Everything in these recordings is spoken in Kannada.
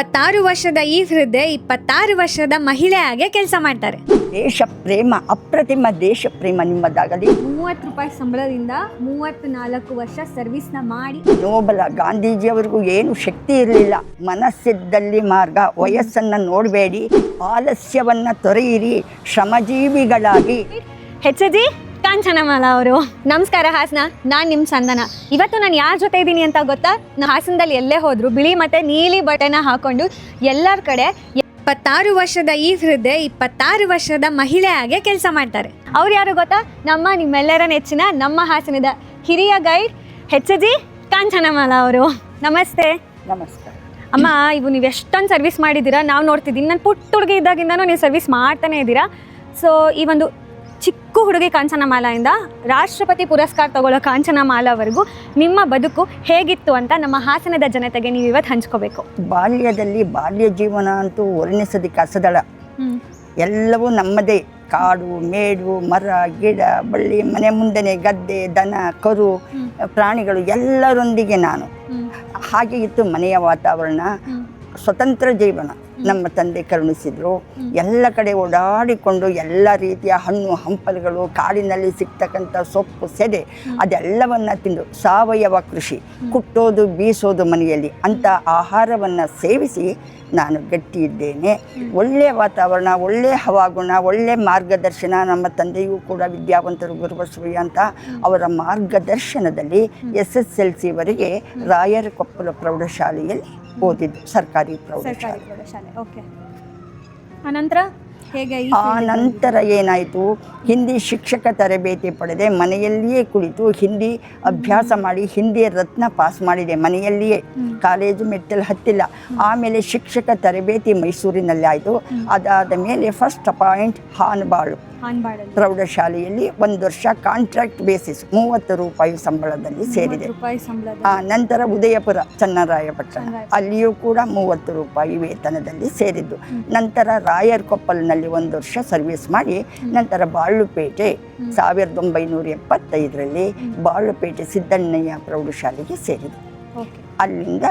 ಇಪ್ಪತ್ತಾರು ವರ್ಷದ ಈ ಹೃದಯ ಇಪ್ಪತ್ತಾರು ವರ್ಷದ ಮಹಿಳೆಯಾಗೆ ಕೆಲಸ ಮಾಡ್ತಾರೆ. ದೇಶ ಪ್ರೇಮ ಅಪ್ರತಿಮ ದೇಶ ಪ್ರೇಮ ನಿಮ್ಮದಾಗಲಿ. ಮೂವತ್ತು ರೂಪಾಯಿ ಸಂಬಳದಿಂದ ಮೂವತ್ತು ನಾಲ್ಕು ವರ್ಷ ಸರ್ವಿಸ್ನ ಮಾಡಿ. ನೋಬಲ ಗಾಂಧೀಜಿಯವರಿಗೂ ಏನು ಶಕ್ತಿ ಇರಲಿಲ್ಲ. ಮನಸ್ಸಿದ್ದಲ್ಲಿ ಮಾರ್ಗ ವಯಸ್ಸನ್ನು ನೋಡಬೇಡಿ. ಆಲಸ್ಯವನ್ನ ತೊರೆಯಿರಿ. ಶ್ರಮಜೀವಿಗಳಾಗಿ. ಹೆಚ್ಚಜಿ ಕಾಂಚನಮಾಲ ಅವರು. ನಮಸ್ಕಾರ ಹಾಸನ. ನಾನು ನಿಮ್ಮ ಸಂದನ ಇವತ್ತು ನಾನು ಯಾರ ಜೊತೆ ಇದ್ದೀನಿ ಅಂತ ಗೊತ್ತಾ? ನಾ ಹಾಸನದಲ್ಲಿ ಎಲ್ಲೇ ಹೋದ್ರು ಬಿಳಿ ಮತ್ತೆ ನೀಲಿ ಬಟ್ಟೆನ ಹಾಕೊಂಡು ಎಲ್ಲರ ಕಡೆ ಇಪ್ಪತ್ತಾರು ವರ್ಷದ ಈ ಹೃದಯ ಇಪ್ಪತ್ತಾರು ವರ್ಷದ ಮಹಿಳೆಯಾಗೆ ಕೆಲಸ ಮಾಡ್ತಾರೆ. ಅವ್ರು ಯಾರು ಗೊತ್ತಾ? ನಮ್ಮ ನಿಮ್ಮೆಲ್ಲರ ನೆಚ್ಚಿನ ನಮ್ಮ ಹಾಸನದ ಹಿರಿಯ ಗೈಡ್ ಹೆಚ್ ಜಿ ಕಾಂಚನಮಾಲ ಅವರು. ನಮಸ್ತೆ. ನಮಸ್ಕಾರ. ಅಮ್ಮ ಇವು ನೀವು ಎಷ್ಟೊಂದು ಸರ್ವಿಸ್ ಮಾಡಿದ್ದೀರಾ? ನಾವು ನೋಡ್ತಿದ್ದೀನಿ ನಾನು ಪುಟ್ಟ ಹುಡುಗಿ ಇದ್ದಾಗಿಂದನೂ ನೀವು ಸರ್ವಿಸ್ ಮಾಡ್ತಾನೆ ಇದ್ದೀರಾ? ಸೊ ಈ ಒಂದು ಚಿಕ್ಕ ಹುಡುಗಿ ಕಾಂಚನಮಾಲೆಯಿಂದ ರಾಷ್ಟ್ರಪತಿ ಪುರಸ್ಕಾರ ತಗೊಳ್ಳೋ ಕಾಂಚನಮಾಲವರೆಗೂ ನಿಮ್ಮ ಬದುಕು ಹೇಗಿತ್ತು ಅಂತ ನಮ್ಮ ಹಾಸನದ ಜನತೆಗೆ ನೀವು ಇವತ್ತು ಹಂಚ್ಕೋಬೇಕು. ಬಾಲ್ಯದಲ್ಲಿ ಬಾಲ್ಯ ಜೀವನ ಅಂತೂ ವರ್ಣಿಸೋದಕ್ಕೆ ಅಸದಳ. ಎಲ್ಲವೂ ನಮ್ಮದೇ. ಕಾಡು ಮೇಡು ಮರ ಗಿಡ ಬಳ್ಳಿ ಮನೆ ಮುಂದೆನೆ ಗದ್ದೆ ದನ ಕರು ಪ್ರಾಣಿಗಳು ಎಲ್ಲರೊಂದಿಗೆ ನಾನು. ಹಾಗೆ ಇತ್ತು ಮನೆಯ ವಾತಾವರಣ. ಸ್ವತಂತ್ರ ಜೀವನ ನಮ್ಮ ತಂದೆ ಕರುಣಿಸಿದ್ರು. ಎಲ್ಲ ಕಡೆ ಓಡಾಡಿಕೊಂಡು ಎಲ್ಲ ರೀತಿಯ ಹಣ್ಣು ಹಂಪಲುಗಳು ಕಾಡಿನಲ್ಲಿ ಸಿಗ್ತಕ್ಕಂಥ ಸೊಪ್ಪು ಸೆದೆ ಅದೆಲ್ಲವನ್ನ ತಿಂದು ಸಾವಯವ ಕೃಷಿ ಕುಟ್ಟೋದು ಬೀಸೋದು ಮನೆಯಲ್ಲಿ ಅಂತ ಆಹಾರವನ್ನು ಸೇವಿಸಿ ನಾನು ಗಟ್ಟಿ ಇದ್ದೇನೆ. ಒಳ್ಳೆಯ ವಾತಾವರಣ ಒಳ್ಳೆಯ ಹವಾಗುಣ ಒಳ್ಳೆಯ ಮಾರ್ಗದರ್ಶನ ನಮ್ಮ ತಂದೆಯೂ ಕೂಡ ವಿದ್ಯಾವಂತರು ಗುರುಬಸವಯ್ಯ ಅಂತ ಅವರ ಮಾರ್ಗದರ್ಶನದಲ್ಲಿ ಎಸ್ ಎಸ್ ಎಲ್ ಸಿವರೆಗೆ ರಾಯರ ಕೊಪ್ಪಲ ಪ್ರೌಢಶಾಲೆಯಲ್ಲಿ ಓದಿದ್ದು ಸರ್ಕಾರಿ ಪ್ರೌಢಶಾಲೆ ಪ್ರೌಢಶಾಲೆ ಓಕೆ ಅನಂತರ? ಆ ನಂತರ ಏನಾಯಿತು? ಹಿಂದಿ ಶಿಕ್ಷಕ ತರಬೇತಿ ಪಡೆದೆ ಮನೆಯಲ್ಲಿಯೇ ಕುಳಿತು ಹಿಂದಿ ಅಭ್ಯಾಸ ಮಾಡಿ ಹಿಂದಿ ರತ್ನ ಪಾಸ್ ಮಾಡಿದೆ ಮನೆಯಲ್ಲಿಯೇ. ಕಾಲೇಜು ಮೆಟ್ಟಲು ಹತ್ತಿಲ್ಲ. ಆಮೇಲೆ ಶಿಕ್ಷಕ ತರಬೇತಿ ಮೈಸೂರಿನಲ್ಲಿ ಆಯಿತು. ಅದಾದ ಮೇಲೆ ಫಸ್ಟ್ ಅಪಾಯಿಂಟ್ ಹಾನ್ಬಾಳು. ಪ್ರೌಢಶಾಲೆಯಲ್ಲಿ ಒಂದು ವರ್ಷ ಕಾಂಟ್ರಾಕ್ಟ್ ಬೇಸಿಸ್ ಮೂವತ್ತು ರೂಪಾಯಿ ಸಂಬಳದಲ್ಲಿ ಸೇರಿದೆ. ಆ ನಂತರ ಉದಯಪುರ ಚನ್ನರಾಯಪಟ್ಟಣ. ಅಲ್ಲಿಯೂ ಕೂಡ ಮೂವತ್ತು ರೂಪಾಯಿ ವೇತನದಲ್ಲಿ ಸೇರಿದ್ದು. ನಂತರ ರಾಯರ್ ಕೊಪ್ಪಲ್ನಲ್ಲಿ ಒಂದು ವರ್ಷ ಸರ್ವಿಸ್ ಮಾಡಿ ನಂತರ ಬಾಳುಪೇಟೆ ಸಾವಿರದ ಒಂಬೈನೂರ ಎಪ್ಪತ್ತೈದರಲ್ಲಿ ಬಾಳುಪೇಟೆ ಸಿದ್ದಣ್ಣಯ್ಯ ಪ್ರೌಢಶಾಲೆಗೆ ಸೇರಿದೆ. ಅಲ್ಲಿಂದ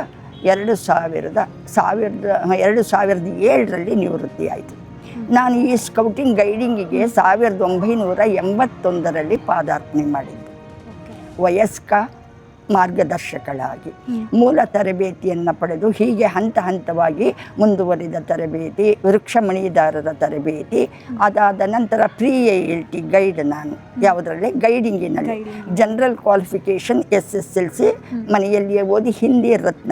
ಎರಡು ಸಾವಿರದ ಸಾವಿರದ ಎರಡು ಸಾವಿರದ ಏಳರಲ್ಲಿ ನಿವೃತ್ತಿ ಆಯಿತು. ನಾನು ಈ ಸ್ಕೌಟಿಂಗ್ ಗೈಡಿಂಗಿಗೆ ಸಾವಿರದ ಒಂಬೈನೂರ ಎಂಬತ್ತೊಂದರಲ್ಲಿ ಪಾದಾರ್ಪಣೆ ಮಾಡಿದ್ದೆ. ವಯಸ್ಕ ಮಾರ್ಗದರ್ಶಕಳಾಗಿ. ಮೂಲ ತರಬೇತಿಯನ್ನು ಪಡೆದು ಹೀಗೆ ಹಂತ ಹಂತವಾಗಿ ಮುಂದುವರಿದ ತರಬೇತಿ ವೃಕ್ಷಮಣಿದಾರರ ತರಬೇತಿ ಅದಾದ ನಂತರ ಪ್ರೀ ಎಲ್ ಟಿ ಗೈಡ್ ನಾನು. ಯಾವುದರಲ್ಲಿ? ಗೈಡಿಂಗಿನಲ್ಲಿ. General qualification S S L C ಮನೆಯಲ್ಲಿಯೇ ಓದಿ ಹಿಂದಿ ರತ್ನ.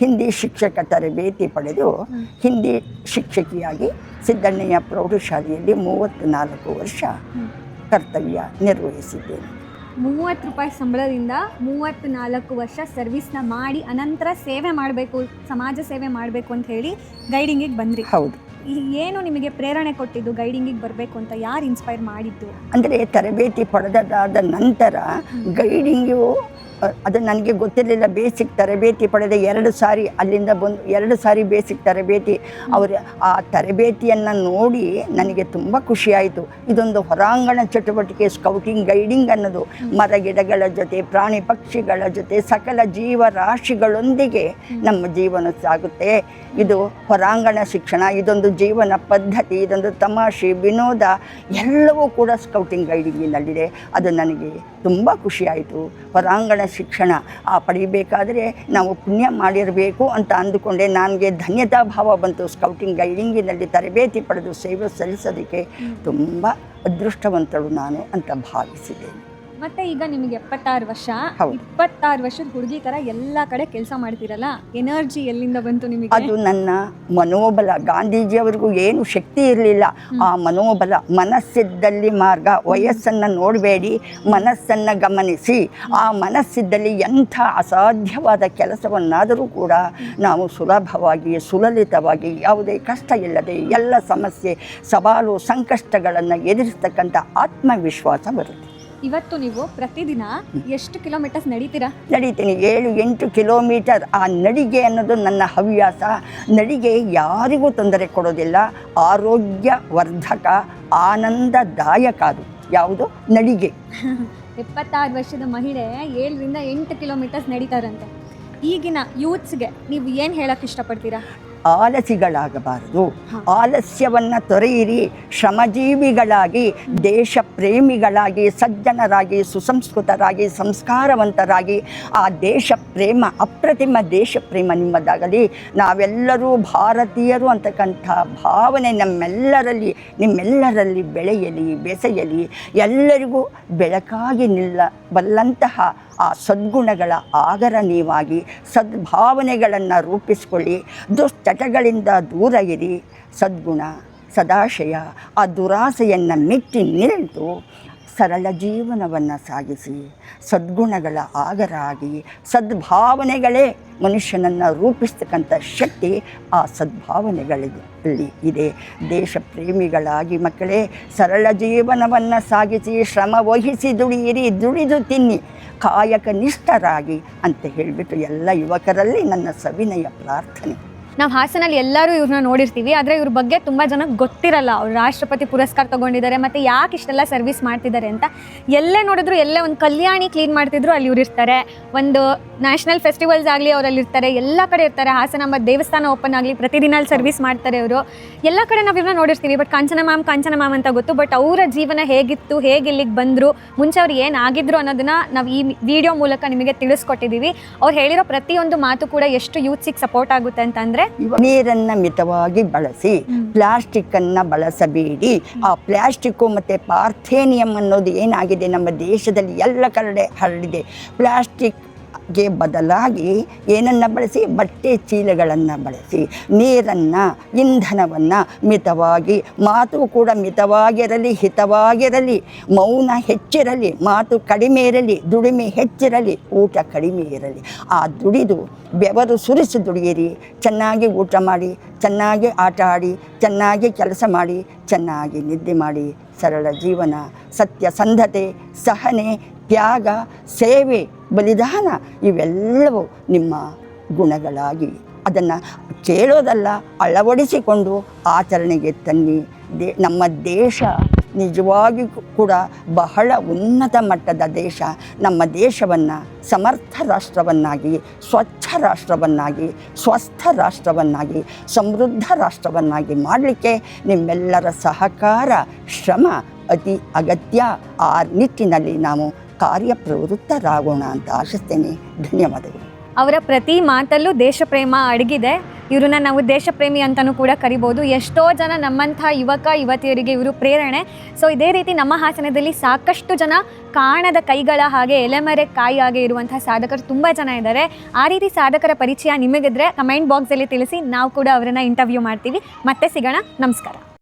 ಹಿಂದಿ ಶಿಕ್ಷಕ ತರಬೇತಿ ಪಡೆದು ಹಿಂದಿ ಶಿಕ್ಷಕಿಯಾಗಿ ಸಿದ್ದಣ್ಣಯ್ಯ ಪ್ರೌಢಶಾಲೆಯಲ್ಲಿ ಮೂವತ್ತು ನಾಲ್ಕು ವರ್ಷ ಕರ್ತವ್ಯ ನಿರ್ವಹಿಸಿದ್ದೇನೆ. ಮೂವತ್ತು ರೂಪಾಯಿ ಸಂಬಳದಿಂದ ಮೂವತ್ತು ನಾಲ್ಕು ವರ್ಷ ಸರ್ವಿಸ್ನ ಮಾಡಿ ಅನಂತರ ಸೇವೆ ಮಾಡಬೇಕು ಸಮಾಜ ಸೇವೆ ಮಾಡಬೇಕು ಅಂತ ಹೇಳಿ ಗೈಡಿಂಗಿಗೆ ಬಂದ್ರಿ. ಹೌದು. ಏನು ನಿಮಗೆ ಪ್ರೇರಣೆ ಕೊಟ್ಟಿದ್ದು ಗೈಡಿಂಗಿಗೆ ಬರಬೇಕು ಅಂತ ಯಾರು ಇನ್ಸ್ಪೈರ್ ಮಾಡಿದ್ದು? ಅಂದರೆ ತರಬೇತಿ ಪಡೆದಾದ ನಂತರ ಗೈಡಿಂಗು ಅದು ನನಗೆ ಗೊತ್ತಿರಲಿಲ್ಲ ಬೇಸಿಕ್ ತರಬೇತಿ ಪಡೆದ ಎರಡು ಸಾರಿ ಅಲ್ಲಿಂದ ಬಂದು, ಎರಡು ಸಾರಿ ಬೇಸಿಕ್ ತರಬೇತಿ ಅವರ ಆ ತರಬೇತಿಯನ್ನು ನೋಡಿ ನನಗೆ ತುಂಬ ಖುಷಿಯಾಯಿತು ಇದೊಂದು ಹೊರಾಂಗಣ ಚಟುವಟಿಕೆ ಸ್ಕೌಟಿಂಗ್ ಗೈಡಿಂಗ್ ಅನ್ನೋದು. ಮರ ಗಿಡಗಳ ಜೊತೆ, ಪ್ರಾಣಿ ಪಕ್ಷಿಗಳ ಜೊತೆ, ಸಕಲ ಜೀವರಾಶಿಗಳೊಂದಿಗೆ ನಮ್ಮ ಜೀವನ ಸಾಗುತ್ತೆ. ಇದು ಹೊರಾಂಗಣ ಶಿಕ್ಷಣ, ಇದೊಂದು ಜೀವನ ಪದ್ಧತಿ, ಇದೊಂದು ತಮಾಷೆ, ವಿನೋದ, ಎಲ್ಲವೂ ಕೂಡ ಸ್ಕೌಟಿಂಗ್ ಗೈಡಿಂಗಿನಲ್ಲಿದೆ ಅದು ನನಗೆ ತುಂಬ ಖುಷಿಯಾಯಿತು ಹೊರಾಂಗಣ ಶಿಕ್ಷಣ ಆ ಪಡಿಬೇಕಾದರೆ ನಾವು ಪುಣ್ಯ ಮಾಡಿರಬೇಕು ಅಂತ ಅಂದುಕೊಂಡೆ. ನನಗೆ ಧನ್ಯತಾ ಭಾವ ಬಂತು. ಸ್ಕೌಟಿಂಗ್ ಗೈಡಿಂಗಿನಲ್ಲಿ ತರಬೇತಿ ಪಡೆದು ಸೇವೆ ಸಲ್ಲಿಸೋದಕ್ಕೆ ತುಂಬ ಅದೃಷ್ಟವಂತಳು ನಾನು ಅಂತ ಭಾವಿಸಿದ್ದೇನೆ. ಮತ್ತೆ ಈಗ ನಿಮಗೆ ಎಪ್ಪತ್ತಾರು ವರ್ಷ. ಹೌದು. ಇಪ್ಪತ್ತಾರು ವರ್ಷದ ಹುಡುಗಿ ತರ ಎಲ್ಲಾ ಕಡೆ ಕೆಲಸ ಮಾಡ್ತಿರಲ್ಲ? ಎನರ್ಜಿ ಎಲ್ಲಿಂದ ಬಂತು ನಿಮಗೆ? ಅದು ನನ್ನ ಮನೋಬಲ. ಗಾಂಧೀಜಿಯವರಿಗೂ ಏನು ಶಕ್ತಿ ಇರಲಿಲ್ಲ. ಆ ಮನೋಬಲ ಮನಸ್ಸಿದ್ದಲ್ಲಿ ಮಾರ್ಗ. ವಯಸ್ಸನ್ನು ನೋಡಬೇಡಿ ಮನಸ್ಸನ್ನು ಗಮನಿಸಿ. ಆ ಮನಸ್ಸಿದ್ದಲ್ಲಿ ಎಂಥ ಅಸಾಧ್ಯವಾದ ಕೆಲಸವನ್ನಾದರೂ ಕೂಡ ನಾವು ಸುಲಭವಾಗಿ ಸುಲಲಿತವಾಗಿ ಯಾವುದೇ ಕಷ್ಟ ಇಲ್ಲದೆ ಎಲ್ಲ ಸಮಸ್ಯೆ ಸವಾಲು ಸಂಕಷ್ಟಗಳನ್ನು ಎದುರಿಸ್ತಕ್ಕಂಥ ಆತ್ಮವಿಶ್ವಾಸ ಬರುತ್ತೆ. ಇವತ್ತು ನೀವು ಪ್ರತಿದಿನ ಎಷ್ಟು ಕಿಲೋಮೀಟರ್ಸ್ ನಡೀತೀರಾ? ನಡೀತೀನಿ ಏಳು ಎಂಟು ಕಿಲೋಮೀಟರ್ ಆ ನಡಿಗೆ ಅನ್ನೋದು ನನ್ನ ಹವ್ಯಾಸ. ನಡಿಗೆ ಯಾರಿಗೂ ತೊಂದರೆ ಕೊಡೋದಿಲ್ಲ. ಆರೋಗ್ಯ ವರ್ಧಕ ಆನಂದದಾಯಕ ಅದು. ಯಾವುದು? ನಡಿಗೆ. ಎಪ್ಪತ್ತಾರು ವರ್ಷದ ಮಹಿಳೆ ಏಳರಿಂದ ಎಂಟು ಕಿಲೋಮೀಟರ್ಸ್ ನಡೀತಾರಂತೆ. ಈಗಿನ ಯೂತ್ಸ್ಗೆ ನೀವು ಏನು ಹೇಳಕ್ಕೆ ಇಷ್ಟಪಡ್ತೀರಾ? ಆಲಸಿಗಳಾಗಬಾರದು. ಆಲಸ್ಯವನ್ನು ತೊರೆಯಿರಿ. ಶ್ರಮಜೀವಿಗಳಾಗಿ ದೇಶ ಪ್ರೇಮಿಗಳಾಗಿ ಸಜ್ಜನರಾಗಿ ಸುಸಂಸ್ಕೃತರಾಗಿ ಸಂಸ್ಕಾರವಂತರಾಗಿ ಆ ದೇಶ ಪ್ರೇಮ ಅಪ್ರತಿಮ ದೇಶ ಪ್ರೇಮ ನಿಮ್ಮದಾಗಲಿ. ನಾವೆಲ್ಲರೂ ಭಾರತೀಯರು ಅಂತಕ್ಕಂಥ ಭಾವನೆ ನಮ್ಮೆಲ್ಲರಲ್ಲಿ ನಿಮ್ಮೆಲ್ಲರಲ್ಲಿ ಬೆಳೆಯಲಿ ಬೆಸೆಯಲಿ. ಎಲ್ಲರಿಗೂ ಬೆಳಕಾಗಿ ನಿಲ್ಲಬಲ್ಲಂತಹ ಆ ಸದ್ಗುಣಗಳ ಆಗರ ನೀವಾಗಿ ಸದ್ಭಾವನೆಗಳನ್ನು ರೂಪಿಸಿಕೊಳ್ಳಿ, ದುಶ್ಚಟಗಳಿಂದ ದೂರ ಇರಿ. ಸದ್ಗುಣ, ಸದಾಶಯ, ಆ ದುರಾಸೆಯನ್ನು ಮೆಟ್ಟಿ ನಿಂತು ಸರಳ ಜೀವನವನ್ನು ಸಾಗಿಸಿ, ಸದ್ಗುಣಗಳ ಆಗರಾಗಿ, ಸದ್ಭಾವನೆಗಳೇ ಮನುಷ್ಯನನ್ನು ರೂಪಿಸ್ತಕ್ಕಂಥ ಶಕ್ತಿ ಆ ಸದ್ಭಾವನೆಗಳಲ್ಲಿ ಇದೆ. ದೇಶ ಪ್ರೇಮಿಗಳಾಗಿ ಮಕ್ಕಳೇ, ಸರಳ ಜೀವನವನ್ನು ಸಾಗಿಸಿ, ಶ್ರಮ ವಹಿಸಿ ದುಡಿಯಿರಿ, ದುಡಿದು ತಿನ್ನಿ ಕಾಯಕ ನಿಷ್ಠರಾಗಿ ಅಂತ ಹೇಳಿಬಿಟ್ಟು ಎಲ್ಲ ಯುವಕರಲ್ಲಿ ನನ್ನ ಸವಿನಯ ಪ್ರಾರ್ಥನೆ. ನಾವು ಹಾಸನಲ್ಲಿ ಎಲ್ಲರೂ ಇವ್ರನ್ನ ನೋಡಿರ್ತೀವಿ, ಆದರೆ ಇವ್ರ ಬಗ್ಗೆ ತುಂಬ ಜನಕ್ಕೆ ಗೊತ್ತಿರಲ್ಲ. ಅವ್ರು ರಾಷ್ಟ್ರಪತಿ ಪುರಸ್ಕಾರ ತಗೊಂಡಿದ್ದಾರೆ, ಮತ್ತು ಯಾಕೆ ಇಷ್ಟೆಲ್ಲ ಸರ್ವಿಸ್ ಮಾಡ್ತಿದ್ದಾರೆ ಅಂತ. ಎಲ್ಲೇ ನೋಡಿದ್ರು, ಎಲ್ಲೇ ಒಂದು ಕಲ್ಯಾಣಿ ಕ್ಲೀನ್ ಮಾಡ್ತಿದ್ರು, ಅಲ್ಲಿ ಇವ್ರು ಇರ್ತಾರೆ. ಒಂದು ನ್ಯಾಷನಲ್ ಫೆಸ್ಟಿವಲ್ಸ್ ಆಗಲಿ ಅವರಲ್ಲಿ ಇರ್ತಾರೆ, ಎಲ್ಲ ಕಡೆ ಇರ್ತಾರೆ. ಹಾಸನಾಂಬ ದೇವಸ್ಥಾನ ಓಪನ್ ಆಗಲಿ ಪ್ರತಿದಿನ ಅಲ್ಲಿ ಸರ್ವಿಸ್ ಮಾಡ್ತಾರೆ ಅವರು ಎಲ್ಲ ಕಡೆ ನಾವು ಇವ್ರನ್ನ ನೋಡಿರ್ತೀವಿ, but Kanchana ma'am Kanchana ma'am ಅಂತ ಗೊತ್ತು. ಬಟ್ ಅವರ ಜೀವನ ಹೇಗಿತ್ತು, ಹೇಗೆ ಇಲ್ಲಿಗೆ ಬಂದರು, ಮುಂಚೆ ಅವ್ರು ಏನಾಗಿದ್ರು ಅನ್ನೋದನ್ನ ನಾವು ಈ ವಿಡಿಯೋ ಮೂಲಕ ನಿಮಗೆ ತಿಳಿಸ್ಕೊಟ್ಟಿದ್ದೀವಿ ಅವ್ರು ಹೇಳಿರೋ ಪ್ರತಿಯೊಂದು ಮಾತು ಕೂಡ ಎಷ್ಟು ಯೂತ್ಸಿಗೆ ಸಪೋರ್ಟ್ ಆಗುತ್ತೆ ಅಂತಂದರೆ ನೀರನ್ನ ಮಿತವಾಗಿ ಬಳಸಿ ಪ್ಲಾಸ್ಟಿಕ್ ಅನ್ನ ಬಳಸಬೇಡಿ. ಆ ಪ್ಲಾಸ್ಟಿಕ್ಕು ಮತ್ತೆ ಪಾರ್ಥೇನಿಯಂ ಅನ್ನೋದು ಏನಾಗಿದೆ ನಮ್ಮ ದೇಶದಲ್ಲಿ ಎಲ್ಲ ಕಡೆ ಹರಡಿದೆ. ಪ್ಲಾಸ್ಟಿಕ್ ಗೆ ಬದಲಾಗಿ ಏನನ್ನ ಬಳಸಿ? ಬಟ್ಟೆ ಚೀಲಗಳನ್ನು ಬಳಸಿ. ನೀರನ್ನು, ಇಂಧನವನ್ನು ಮಿತವಾಗಿ, ಮಾತು ಕೂಡ ಮಿತವಾಗಿರಲಿ, ಹಿತವಾಗಿರಲಿ, ಮೌನ ಹೆಚ್ಚಿರಲಿ, ಮಾತು ಕಡಿಮೆ ಇರಲಿ, ದುಡಿಮೆ ಹೆಚ್ಚಿರಲಿ, ಊಟ ಕಡಿಮೆ ಇರಲಿ. ಆ ದುಡಿದು ಬೆವರು ಸುರಿಸಿ ದುಡಿಯಿರಿ. ಚೆನ್ನಾಗಿ ಊಟ ಮಾಡಿ, ಚೆನ್ನಾಗಿ ಆಟ ಆಡಿ, ಚೆನ್ನಾಗಿ ಕೆಲಸ ಮಾಡಿ, ಚೆನ್ನಾಗಿ ನಿದ್ದೆ ಮಾಡಿ. ಸರಳ ಜೀವನ ಸತ್ಯಸಂಧತೆ ಸಹನೆ, ತ್ಯಾಗ, ಸೇವೆ. ಬಲಿದಾನ ಇವೆಲ್ಲವೂ ನಿಮ್ಮ ಗುಣಗಳಾಗಿ. ಅದನ್ನು ಕೇಳೋದಲ್ಲ, ಅಳವಡಿಸಿಕೊಂಡು ಆಚರಣೆಗೆ ತನ್ನಿ. ದೇ, ನಮ್ಮ ದೇಶ ನಿಜವಾಗಿ ಕೂಡ ಬಹಳ ಉನ್ನತ ಮಟ್ಟದ ದೇಶ. ನಮ್ಮ ದೇಶವನ್ನು ಸಮರ್ಥ ರಾಷ್ಟ್ರವನ್ನಾಗಿ, ಸ್ವಚ್ಛ ರಾಷ್ಟ್ರವನ್ನಾಗಿ, ಸ್ವಸ್ಥ ರಾಷ್ಟ್ರವನ್ನಾಗಿ, ಸಮೃದ್ಧ ರಾಷ್ಟ್ರವನ್ನಾಗಿ ಮಾಡಲಿಕ್ಕೆ ನಿಮ್ಮೆಲ್ಲರ ಸಹಕಾರ, ಶ್ರಮ ಅತಿ ಅಗತ್ಯ. ಆ ನಿಟ್ಟಿನಲ್ಲಿ ನಾವು ಕಾರ್ಯಪ್ರವೃತ್ತರಾಗೋಣ ಅಂತ ಆಶಿಸ್ತೇನೆ. ಧನ್ಯವಾದಗಳು. ಅವರ ಪ್ರತಿ ಮಾತಲ್ಲೂ ದೇಶ ಪ್ರೇಮ ಅಡಗಿದೆ. ಇವರನ್ನ ನಾವು ದೇಶ ಪ್ರೇಮಿ ಅಂತಲೂ ಕೂಡ ಕರಿಬೋದು. ಎಷ್ಟೋ ಜನ ನಮ್ಮಂಥ ಯುವಕ, ಯುವತಿಯರಿಗೆ ಇವರು ಪ್ರೇರಣೆ. ಸೊ ಇದೇ ರೀತಿ ನಮ್ಮ ಹಾಸನದಲ್ಲಿ ಸಾಕಷ್ಟು ಜನ ಕಾಣದ ಕೈಗಳ ಹಾಗೆ ಎಲೆಮರೆ ಕಾಯಿ ಹಾಗೆ ಇರುವಂತಹ ಸಾಧಕರು ತುಂಬ ಜನ ಇದ್ದಾರೆ. ಆ ರೀತಿ ಸಾಧಕರ ಪರಿಚಯ ನಿಮಗಿದ್ರೆ ಕಮೆಂಟ್ ಬಾಕ್ಸಲ್ಲಿ ತಿಳಿಸಿ. ನಾವು ಕೂಡ ಅವರನ್ನು ಇಂಟರ್ವ್ಯೂ ಮಾಡ್ತೀವಿ. ಮತ್ತೆ ಸಿಗೋಣ. ನಮಸ್ಕಾರ.